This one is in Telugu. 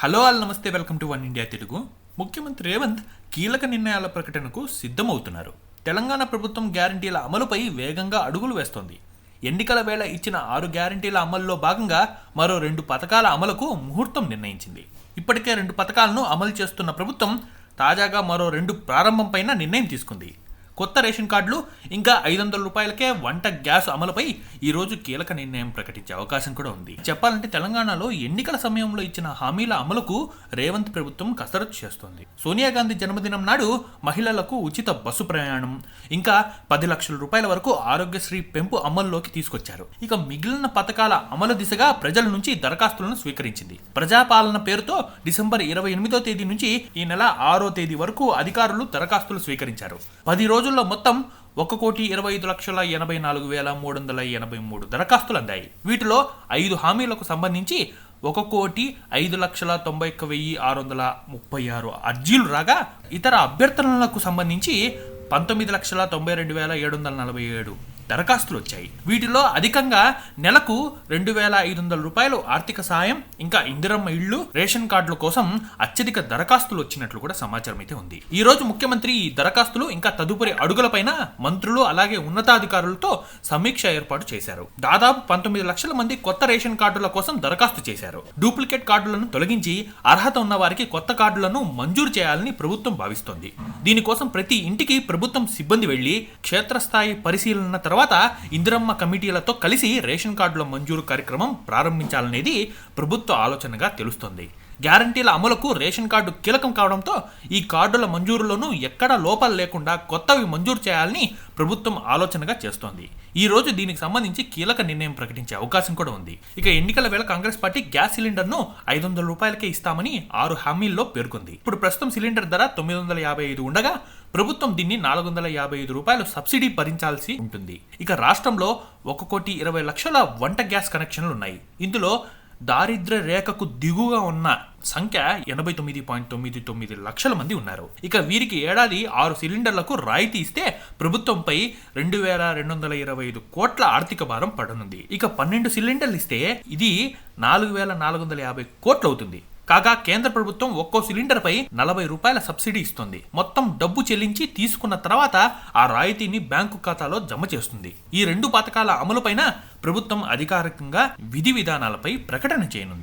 హలో ఆల్ నమస్తే welcome to one India Telugu. ముఖ్యమంత్రి రేవంత్ కీలక నిర్ణయాల ప్రకటనకు సిద్ధమవుతున్నారు. తెలంగాణ ప్రభుత్వం గ్యారంటీల అమలుపై వేగంగా అడుగులు వేస్తోంది. ఎన్నికల వేళ ఇచ్చిన ఆరు గ్యారంటీల అమల్లో భాగంగా మరో రెండు పథకాల అమలుకు ముహూర్తం నిర్ణయించింది. ఇప్పటికే రెండు పథకాలను అమలు చేస్తున్న ప్రభుత్వం తాజాగా మరో రెండు ప్రారంభంపైన నిర్ణయం తీసుకుంది. కొత్త రేషన్ కార్డులు ఇంకా ఐదు వందల రూపాయలకే వంట గ్యాస్ అమలుపై ఈ రోజు కీలక నిర్ణయం ప్రకటించే అవకాశం కూడా ఉంది. చెప్పాలంటే తెలంగాణలో ఎన్నికల సమయంలో ఇచ్చిన హామీల అమలుకు రేవంత్ ప్రభుత్వం కసరత్తు చేస్తోంది. సోనియా గాంధీ జన్మదినం నాడు మహిళలకు ఉచిత బస్సు ప్రయాణం ఇంకా పది లక్షల రూపాయల వరకు ఆరోగ్యశ్రీ పెంపు అమల్లోకి తీసుకొచ్చారు. ఇక మిగిలిన పథకాల అమలు దిశగా ప్రజల నుంచి దరఖాస్తులను స్వీకరించింది. ప్రజాపాలన పేరుతో డిసెంబర్ ఇరవై ఎనిమిదో తేదీ నుంచి ఈ నెల ఆరో తేదీ వరకు అధికారులు దరఖాస్తులు స్వీకరించారు. పది రోజుల్లో మొత్తం ఒక కోటి ఇరవై ఐదు లక్షల ఎనభై నాలుగు వేల మూడు వందల ఎనభై మూడు దరఖాస్తులు అందాయి. వీటిలో ఐదు హామీలకు సంబంధించి ఒక కోటి ఐదు లక్షల తొంభై ఒక్క వెయ్యి ఆరు వందల ముప్పై ఆరు అర్జీలు రాగా ఇతర అభ్యర్థనలకు సంబంధించి పంతొమ్మిది లక్షల తొంభై రెండు వేల ఏడు వందల నలభై ఏడు దరఖాస్తులు వచ్చాయి. వీటిలో అధికంగా నెలకు రెండు వేల ఐదు వందల రూపాయలు ఆర్థిక సాయం ఇంకా ఇందిరమ్మ ఇళ్ళు రేషన్ కార్డుల కోసం అత్యధిక దరఖాస్తులు వచ్చినట్లు కూడా సమాచారం అయితే ఉంది. ఈ రోజు ముఖ్యమంత్రి ఈ దరఖాస్తులు ఇంకా తదుపరి అడుగులపైన మంత్రులు అలాగే ఉన్నతాధికారులతో సమీక్ష ఏర్పాటు చేశారు. దాదాపు పంతొమ్మిది లక్షల మంది కొత్త రేషన్ కార్డుల కోసం దరఖాస్తు చేశారు. డూప్లికేట్ కార్డులను తొలగించి అర్హత ఉన్న వారికి కొత్త కార్డులను మంజూరు చేయాలని ప్రభుత్వం భావిస్తోంది. దీనికోసం ప్రతి ఇంటికి ప్రభుత్వం సిబ్బంది వెళ్ళి క్షేత్రస్థాయి పరిశీలన తర్వాత తర్వాత ఇందిరమ్మ కమిటీలతో కలిసి రేషన్ కార్డుల మంజూరు కార్యక్రమం ప్రారంభించాలనేది ప్రభుత్వ ఆలోచనగా తెలుస్తోంది. గ్యారంటీల అమలుకు రేషన్ కార్డు కీలకం కావడంతో ఈ కార్డుల మంజూరులోనూ ఎక్కడ లోపాలు లేకుండా కొత్తవి మంజూరు చేయాలని ప్రభుత్వం ఆలోచనగా చేస్తోంది. ఈ రోజు దీనికి సంబంధించి కీలక నిర్ణయం ప్రకటించే అవకాశం కూడా ఉంది. ఇక ఎన్నికల వేళ కాంగ్రెస్ పార్టీ గ్యాస్ సిలిండర్ను ఐదు వందల రూపాయలకే ఇస్తామని ఆరు హామీల్లో పేర్కొంది. ఇప్పుడు ప్రస్తుతం సిలిండర్ ధర తొమ్మిది వందల యాభై ఐదు ఉండగా ప్రభుత్వం దీన్ని నాలుగు వందల యాభై ఐదు రూపాయలు సబ్సిడీ భరించాల్సి ఉంటుంది. ఇక రాష్ట్రంలో ఒక కోటి ఇరవై లక్షల వంట గ్యాస్ కనెక్షన్లు ఉన్నాయి. ఇందులో దారిద్ర రేఖకు దిగువగా ఉన్న సంఖ్య ఎనభై తొమ్మిది పాయింట్ తొమ్మిది తొమ్మిది లక్షల మంది ఉన్నారు. ఇక వీరికి ఏడాది ఆరు సిలిండర్లకు రాయితీ ఇస్తే ప్రభుత్వంపై రెండు వేల రెండు వందల ఇరవై ఐదు కోట్ల ఆర్థిక భారం పడనుంది. ఇక పన్నెండు సిలిండర్లు ఇస్తే ఇది నాలుగు వేల నాలుగు వందల యాభై కోట్లు అవుతుంది కాగా కేంద్ర ప్రభుత్వం ఒక్కో సిలిండర్ పై నలభై రూపాయల సబ్సిడీ ఇస్తుంది. మొత్తం డబ్బు చెల్లించి తీసుకున్న తర్వాత ఆ రాయితీని బ్యాంకు ఖాతాలో జమ చేస్తుంది. ఈ రెండు పథకాల అమలుపైన ప్రభుత్వం అధికారికంగా విధి విధానాలపై ప్రకటన చేయనుంది.